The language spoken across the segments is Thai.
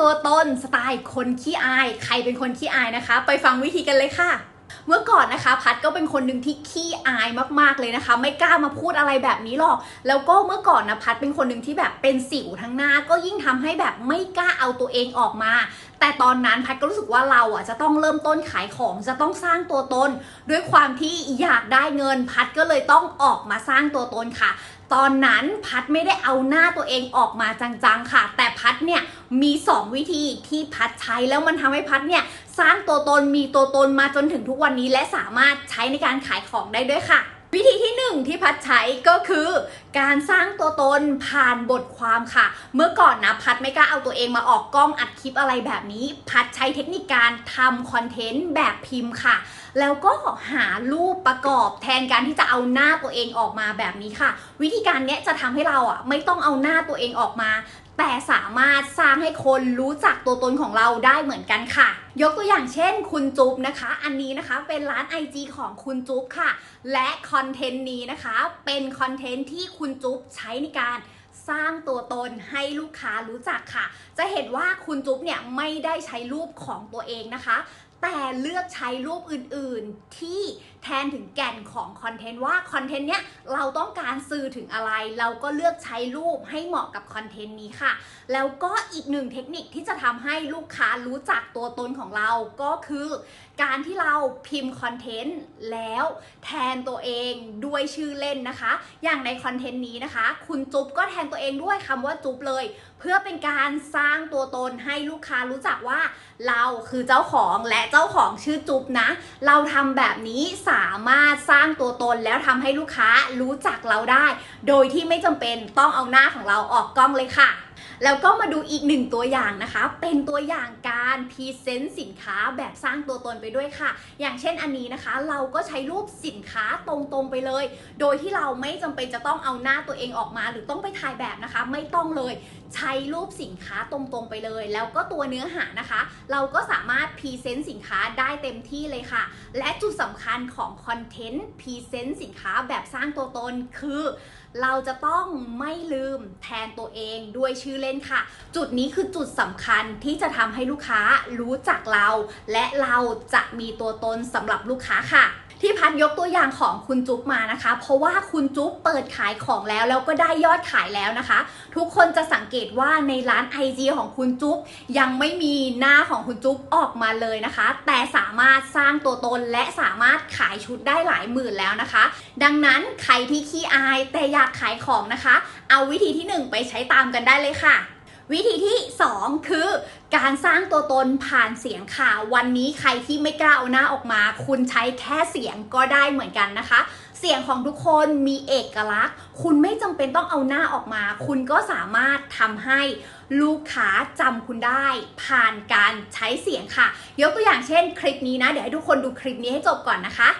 ตัวตนสไตล์คนขี้อาย ใครเป็นคนขี้อายนะคะ ไปฟังวิธีกันเลยค่ะ เมื่อก่อนนะคะ พัดก็เป็นคนหนึ่งที่ขี้อายมากๆเลยนะคะ ไม่กล้ามาพูดอะไรแบบนี้หรอก แล้วก็เมื่อก่อนนะพัดเป็นคนหนึ่งที่แบบเป็นสิวทั้งหน้า ก็ยิ่งทำให้แบบไม่กล้าเอาตัวเองออกมาแต่ตอนนั้นพัดก็รู้สึกว่าเราอะจะต้องเริ่มต้นขายของจะต้องสร้างตัวตน ด้วยความที่อยากได้เงินพัดก็เลยต้องออกมาสร้างตัวตนค่ะ ตอนนั้นพัดไม่ได้เอาหน้าตัวเองออกมาจังๆค่ะ แต่พัดเนี่ยมี 2 วิธีที่พัดใช้แล้วมันทำให้พัดเนี่ยสร้างตัวตนมีตัวตนมาจนถึงทุกวันนี้และสามารถใช้ในการขายของได้ด้วยค่ะ วิธีที่หนึ่งที่พัดใช้ก็คือการสร้างตัวตนผ่านบทความค่ะ เมื่อก่อนนะพัดไม่กล้าเอาตัวเองมาออกกล้องอัดคลิปอะไรแบบนี้ พัดใช้เทคนิคการทำคอนเทนต์แบบพิมพ์ค่ะ แล้วก็หารูปประกอบแทนการที่จะเอาหน้าตัวเองออกมาแบบนี้ค่ะ วิธีการเนี้ยจะทำให้เราอะไม่ต้องเอาหน้าตัวเองออกมา แต่สามารถสร้างให้คนรู้จักตัวตนของเราได้เหมือนกันค่ะ ยกตัวอย่างเช่น คุณจุ๊บนะคะ อันนี้นะคะเป็นร้าน IG ของคุณจุ๊บค่ะ และคอนเทนต์นี้นะคะ เป็นคอนเทนต์ที่คุณจุ๊บใช้ในการสร้างตัวตนให้ลูกค้ารู้จักค่ะ จะเห็นว่าคุณจุ๊บเนี่ยไม่ได้ใช้รูปของตัวเองนะคะ แต่เลือกใช้รูปอื่นๆ ที่แทนถึงแก่นของคอนเทนต์ว่าคอนเทนต์เนี้ยเราต้องการสื่อถึงอะไร เราก็เลือกใช้รูปให้เหมาะกับคอนเทนต์นี้ค่ะ แล้วก็อีกหนึ่งเทคนิคที่จะทำให้ลูกค้ารู้จักตัวตนของเราก็คือ การที่เราพิมพ์คอนเทนต์แล้วแทนตัวเองด้วยชื่อเล่นนะคะ อย่างในคอนเทนต์นี้นะคะ คุณจุ๊บก็แทนตัวเองด้วยคำว่าจุ๊บเลย เพื่อเป็นการสร้างตัวตนให้ลูกค้ารู้จักว่า เราคือเจ้าของและเจ้าของชื่อจุ๊บนะ เราทำแบบนี้สามารถสร้างตัวตนแล้วทำให้ลูกค้ารู้จักเราได้ โดยที่ไม่จำเป็นต้องเอาหน้าของเราออกกล้องเลยค่ะ แล้วก็มาดูอีกหนึ่งตัวอย่างนะคะ เป็นตัวอย่างการพรีเซนต์สินค้าแบบสร้างตัวตนไปด้วยค่ะ อย่างเช่นอันนี้นะคะ เราก็ใช้รูปสินค้าตรงๆไปเลย โดยที่เราไม่จำเป็นจะต้องเอาหน้าตัวเองออกมา หรือต้องไปถ่ายแบบนะคะ ไม่ต้องเลย ใช้รูปสินค้าตรงๆไปเลย แล้วก็ตัวเนื้อหานะคะ เราก็สามารถพรีเซนต์สินค้าได้เต็มที่เลยค่ะ และจุดสำคัญของคอนเทนต์พรีเซนต์สินค้าแบบสร้างตัวตนคือ เราจะต้องไม่ลืมแทนตัวเองด้วยชื่อเล่นค่ะ จุดนี้คือจุดสำคัญที่จะทำให้ลูกค้ารู้จักเรา และเราจะมีตัวตนสำหรับลูกค้าค่ะที่พัดยกตัวอย่างของคุณจุ๊บมานะคะ เพราะว่าคุณจุ๊บเปิดขายของแล้วแล้วก็ได้ยอดขายแล้วนะคะ ทุกคนจะสังเกตว่าในร้าน IG ของคุณจุ๊บยังไม่มีหน้าของคุณจุ๊บออกมาเลยนะคะ แต่สามารถสร้างตัวตนและสามารถขายชุดได้หลายหมื่นแล้วนะคะ ดังนั้นใครที่ขี้อายแต่อยากขายของนะคะ เอาวิธีที่ 1 ไปใช้ตามกันได้เลยค่ะ วิธีที่ 2 คือการสร้างตัวตนผ่านเสียงค่ะ วันนี้ใครที่ไม่กล้าเอาหน้าออกมา คุณใช้แค่เสียงก็ได้เหมือนกันนะคะ เสียงของทุกคนมีเอกลักษณ์ คุณไม่จำเป็นต้องเอาหน้าออกมา คุณก็สามารถทำให้ลูกค้าจำคุณได้ผ่านการใช้เสียงค่ะ ยกตัวอย่างเช่น คลิปนี้นะ เดี๋ยวให้ทุกคนดูคลิปนี้ให้จบก่อนนะคะ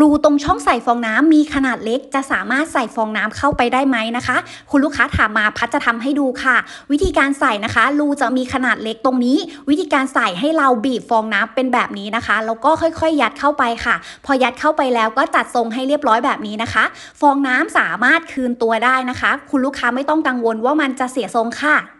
รูตรงช่องใส่ฟองน้ำมีขนาดเล็ก จะสามารถใส่ฟองน้ำเข้าไปได้ไหมนะคะ คุณลูกค้าถามมาพัดจะทำให้ดูค่ะ วิธีการใส่นะคะ รูจะมีขนาดเล็กตรงนี้ วิธีการใส่ให้เราบีบฟองน้ำเป็นแบบนี้นะคะ แล้วก็ค่อยๆ ยัดเข้าไปค่ะ พอยัดเข้าไปแล้วก็จัดทรงให้เรียบร้อยแบบนี้นะคะ ฟองน้ำสามารถคืนตัวได้นะคะ คุณลูกค้าไม่ต้องกังวลว่ามันจะเสียทรงค่ะ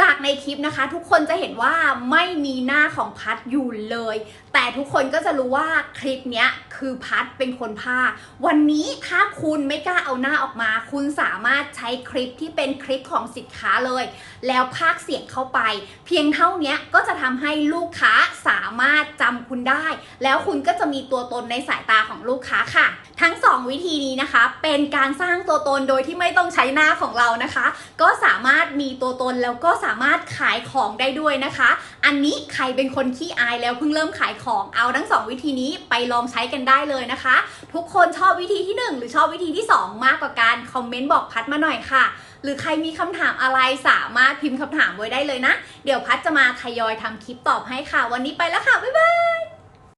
จากในคลิปนะคะ ทุกคนจะเห็นว่าไม่มีหน้าของพัดอยู่เลย แต่ทุกคนก็จะรู้ว่าคลิปเนี้ยคือพัดเป็นคนพาวันนี้ถ้าคุณไม่กล้าเอาหน้าออกมา คุณสามารถใช้คลิปที่เป็นคลิปของสินค้าเลย แล้วพากเสียงเข้าไป เพียงเท่านี้ก็จะทำให้ลูกค้าสามารถจำคุณได้ แล้วคุณก็จะมีตัวตนในสายตาของลูกค้าค่ะ ทั้ง 2 วิธีนี้นะคะ เป็นการสร้างตัวตนโดยที่ไม่ต้องใช้หน้าของเรานะคะ ก็สามารถมีตัวตนแล้วก็สามารถขายของได้ด้วยนะคะ อันนี้ใครเป็นคนขี้อายแล้วเพิ่งเริ่มขายของเอาทั้ง 2 วิธีนี้ไปลองใช้กันได้เลยนะคะ ทุกคนชอบวิธีที่ 1 หรือชอบวิธีที่ 2 มากกว่าการคอมเมนต์บอกพัดมาหน่อยค่ะ หรือใครมีคำถามอะไรสามารถพิมพ์คำถามไว้ได้เลยนะ เดี๋ยวพัดจะมาทยอยทำคลิปตอบให้ค่ะ วันนี้ไปแล้วค่ะบ๊ายบาย